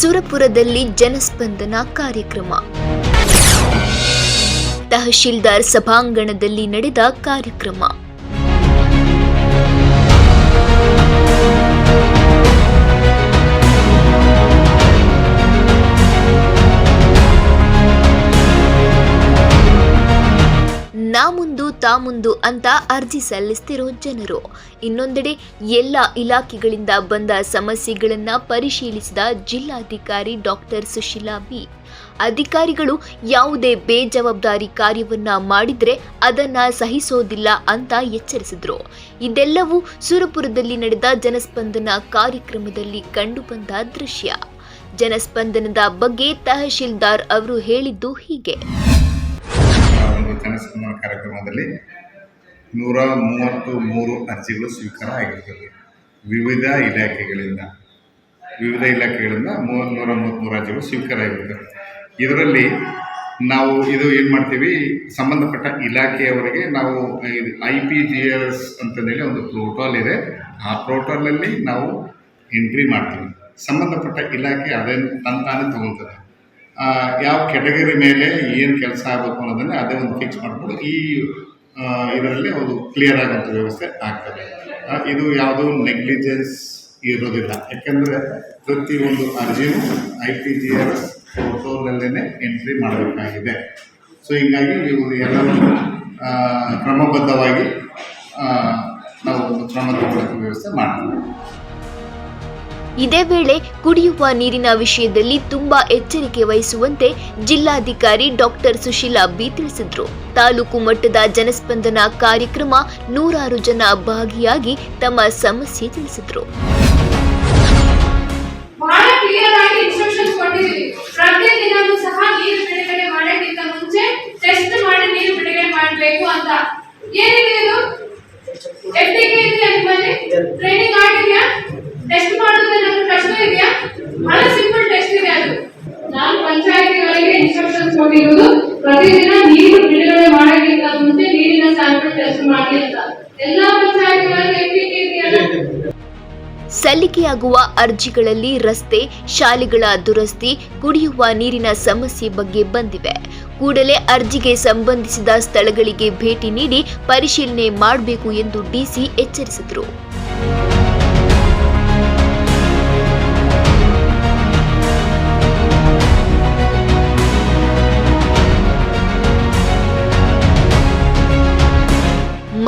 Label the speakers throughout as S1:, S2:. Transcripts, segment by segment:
S1: ಸುರಪುರದಲ್ಲಿ ಜನಸ್ಪಂದನ ಕಾರ್ಯಕ್ರಮ. ತಹಶೀಲ್ದಾರ್ ಸಭಾಂಗಣದಲ್ಲಿ ನಡೆದ ಕಾರ್ಯಕ್ರಮ. ಮುಂದು ತಾ ಮುಂದು ಅಂತ ಅರ್ಜಿ ಸಲ್ಲಿಸ್ತಿರೋ ಜನರು. ಇನ್ನೊಂದೆಡೆ ಎಲ್ಲ ಇಲಾಖೆಗಳಿಂದ ಬಂದ ಸಮಸ್ಯೆಗಳನ್ನು ಪರಿಶೀಲಿಸಿದ ಜಿಲ್ಲಾಧಿಕಾರಿ ಡಾಕ್ಟರ್ ಸುಶೀಲಾ ಬಿ. ಅಧಿಕಾರಿಗಳು ಯಾವುದೇ ಬೇಜವಾಬ್ದಾರಿ ಕಾರ್ಯವನ್ನ ಮಾಡಿದ್ರೆ ಅದನ್ನ ಸಹಿಸೋದಿಲ್ಲ ಅಂತ ಎಚ್ಚರಿಸಿದ್ರು. ಇದೆಲ್ಲವೂ ಸುರಪುರದಲ್ಲಿ ನಡೆದ ಜನಸ್ಪಂದನ ಕಾರ್ಯಕ್ರಮದಲ್ಲಿ ಕಂಡುಬಂದ ದೃಶ್ಯ. ಜನಸ್ಪಂದನದ ಬಗ್ಗೆ ತಹಶೀಲ್ದಾರ್ ಅವರು ಹೇಳಿದ್ದು ಹೀಗೆ.
S2: ಜನಸ್ಪಂದನ ಕಾರ್ಯಕ್ರಮದಲ್ಲಿ ನೂರ ಮೂವತ್ತು ಮೂರು ಅರ್ಜಿಗಳು ಸ್ವೀಕಾರ ಆಗಿರ್ತದೆ ವಿವಿಧ ಇಲಾಖೆಗಳಿಂದ ವಿವಿಧ ಇಲಾಖೆಗಳಿಂದ ಮೂವತ್ತು ನೂರ ಮೂವತ್ತ್ಮೂರು ಅರ್ಜಿಗಳು ಸ್ವೀಕಾರ ಆಗಿರ್ತದೆ ಇದರಲ್ಲಿ ನಾವು ಇದು ಏನು ಮಾಡ್ತೀವಿ? ಸಂಬಂಧಪಟ್ಟ ಇಲಾಖೆಯವರಿಗೆ ನಾವು ಇದು ಐ ಪಿ ಜಿ ಎಸ್ ಅಂತಂದೇಳಿ ಒಂದು ಪ್ರೋಟೋಲ್ ಇದೆ. ಆ ಪ್ರೋಟೋಲಲ್ಲಿ ನಾವು ಎಂಟ್ರಿ ಮಾಡ್ತೀವಿ. ಸಂಬಂಧಪಟ್ಟ ಇಲಾಖೆ ಅದನ್ನು ತಂತಾನೆ ತಗೊಳ್ತದೆ. ಯಾವ ಕೆಟಗರಿ ಮೇಲೆ ಏನು ಕೆಲಸ ಆಗಬೇಕು ಅನ್ನೋದನ್ನ ಅದೇ ಒಂದು ಫಿಕ್ಸ್ ಮಾಡಿಕೊಂಡು ಈ ಇದರಲ್ಲಿ ಒಂದು ಕ್ಲಿಯರ್ ಆಗುವಂಥ ವ್ಯವಸ್ಥೆ ಆಗ್ತದೆ. ಇದು ಯಾವುದೋ ನೆಗ್ಲಿಜೆನ್ಸ್ ಇರೋದಿಲ್ಲ ಯಾಕೆಂದರೆ ಪ್ರತಿಯೊಂದು ಅರ್ಜಿಯೂ I P G R S ಫೋಟೋನಲ್ಲೇ entry ಮಾಡಬೇಕಾಗಿದೆ. ಸೊ ಹೀಗಾಗಿ ಇವು ಎಲ್ಲವನ್ನು ಕ್ರಮಬದ್ಧವಾಗಿ ನಾವು ಒಂದು ಕ್ರಮ ತಗೊಳ್ಳೋಕ್ಕೆ ವ್ಯವಸ್ಥೆ ಮಾಡ್ತೀವಿ.
S1: ಇದೇ ವೇಳೆ ಕುಡಿಯುವ ನೀರಿನ ವಿಷಯದಲ್ಲಿ ತುಂಬಾ ಎಚ್ಚರಿಕೆ ವಹಿಸುವಂತೆ ಜಿಲ್ಲಾಧಿಕಾರಿ ಡಾಕ್ಟರ್ ಸುಶೀಲಾ ಬಿ ತಿಳಿಸಿದ್ರು. ತಾಲೂಕು ಮಟ್ಟದ ಜನಸ್ಪಂದನ ಕಾರ್ಯಕ್ರಮ ನೂರಾರು ಜನ ಭಾಗಿಯಾಗಿ ತಮ್ಮ ಸಮಸ್ಯೆ ತಿಳಿಸಿದ್ರು.
S3: ಏನಿದೆ ಇದು? ನಿಮ್ಮಲ್ಲಿ ಟ್ರೈನಿಂಗ್ ಕೊಟ್ಟಿರುವುದು ಪ್ರತಿದಿನ ನೀರು ಬಿಡುಗಡೆ ಮಾಡೋಕ್ಕಿಂತ ಮುಂಚೆ ನೀರಿನ ಸ್ಯಾಂಪಲ್ ಟೆಸ್ಟ್ ಮಾಡಿ ಅಂತ ಎಲ್ಲಾ ಪಂಚಾಯತ್ಗಳಲ್ಲಿ
S1: ಸಲ್ಲಿಕೆಯಾಗುವ ಅರ್ಜಿಗಳಲ್ಲಿ ರಸ್ತೆ, ಶಾಲೆಗಳ ದುರಸ್ತಿ, ಕುಡಿಯುವ ನೀರಿನ ಸಮಸ್ಯೆ ಬಗ್ಗೆ ಬಂದಿವೆ. ಕೂಡಲೇ ಅರ್ಜಿಗೆ ಸಂಬಂಧಿಸಿದ ಸ್ಥಳಗಳಿಗೆ ಭೇಟಿ ನೀಡಿ ಪರಿಶೀಲನೆ ಮಾಡಬೇಕು ಎಂದು ಡಿಸಿ ಎಚ್ಚರಿಸಿದರು.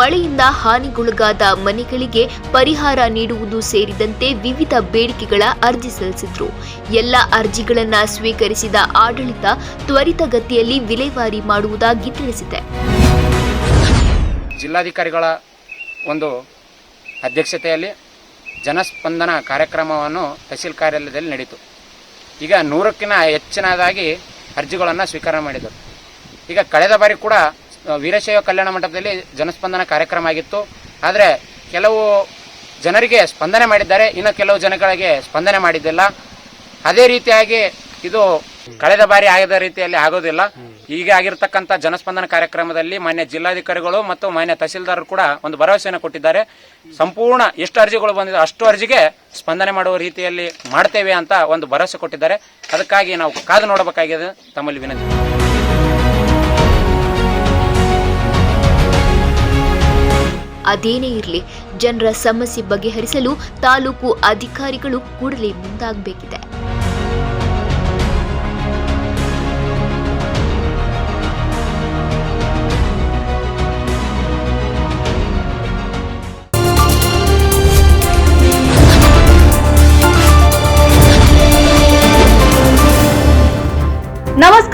S1: ಮಳೆಯಿಂದ ಹಾನಿಗೊಳಗಾದ ಮನೆಗಳಿಗೆ ಪರಿಹಾರ ನೀಡುವುದು ಸೇರಿದಂತೆ ವಿವಿಧ ಬೇಡಿಕೆಗಳ ಅರ್ಜಿ ಸಲ್ಲಿಸಿದ್ರು. ಎಲ್ಲ ಅರ್ಜಿಗಳನ್ನ ಸ್ವೀಕರಿಸಿದ ಆಡಳಿತ ತ್ವರಿತಗತಿಯಲ್ಲಿ ವಿಲೇವಾರಿ ಮಾಡುವುದಾಗಿ ತಿಳಿಸಿದೆ.
S4: ಜಿಲ್ಲಾಧಿಕಾರಿಗಳ ಒಂದು ಅಧ್ಯಕ್ಷತೆಯಲ್ಲಿ ಜನಸ್ಪಂದನ ಕಾರ್ಯಕ್ರಮವನ್ನು ತಹಸೀಲ್ ಕಾರ್ಯಾಲಯದಲ್ಲಿ ನಡೆಯಿತು ಈಗ ನೂರಕ್ಕಿಂತ ಹೆಚ್ಚಿನದಾಗಿ ಅರ್ಜಿಗಳನ್ನು ಸ್ವೀಕಾರ ಮಾಡಿದರು. ಈಗ ಕಳೆದ ಬಾರಿ ಕೂಡ ವೀರಶೈವ ಕಲ್ಯಾಣ ಮಂಟಪದಲ್ಲಿ ಜನಸ್ಪಂದನ ಕಾರ್ಯಕ್ರಮ ಆಗಿತ್ತು. ಆದರೆ ಕೆಲವು ಜನರಿಗೆ ಸ್ಪಂದನೆ ಮಾಡಿದ್ದಾರೆ. ಇನ್ನು ಕೆಲವು ಜನಗಳಿಗೆ ಸ್ಪಂದನೆ ಮಾಡಿದ್ದಿಲ್ಲ. ಅದೇ ರೀತಿಯಾಗಿ ಇದು ಕಳೆದ ಬಾರಿ ಆಗದ ರೀತಿಯಲ್ಲಿ ಆಗೋದಿಲ್ಲ. ಈಗ ಆಗಿರತಕ್ಕಂಥ ಜನಸ್ಪಂದನ ಕಾರ್ಯಕ್ರಮದಲ್ಲಿ ಮಾನ್ಯ ಜಿಲ್ಲಾಧಿಕಾರಿಗಳು ಮತ್ತು ಮಾನ್ಯ ತಹಸೀಲ್ದಾರರು ಕೂಡ ಒಂದು ಭರವಸೆಯನ್ನು ಕೊಟ್ಟಿದ್ದಾರೆ. ಸಂಪೂರ್ಣ ಎಷ್ಟು ಅರ್ಜಿಗಳು ಬಂದಿದೆ ಅಷ್ಟು ಅರ್ಜಿಗೆ ಸ್ಪಂದನೆ ಮಾಡುವ ರೀತಿಯಲ್ಲಿ ಮಾಡ್ತೇವೆ ಅಂತ ಒಂದು ಭರವಸೆ ಕೊಟ್ಟಿದ್ದಾರೆ. ಅದಕ್ಕಾಗಿ ನಾವು ಕಾದು ನೋಡಬೇಕಾಗಿದೆ. ತಮ್ಮಲ್ಲಿ ವಿನಂತಿ.
S1: ಅದೇನೇ ಇರಲಿ ಜನರ ಸಮಸ್ಯೆ ಬಗೆಹರಿಸಲು ತಾಲೂಕು ಅಧಿಕಾರಿಗಳು ಕೂಡಲೇ ಮುಂದಾಗಬೇಕಿದೆ.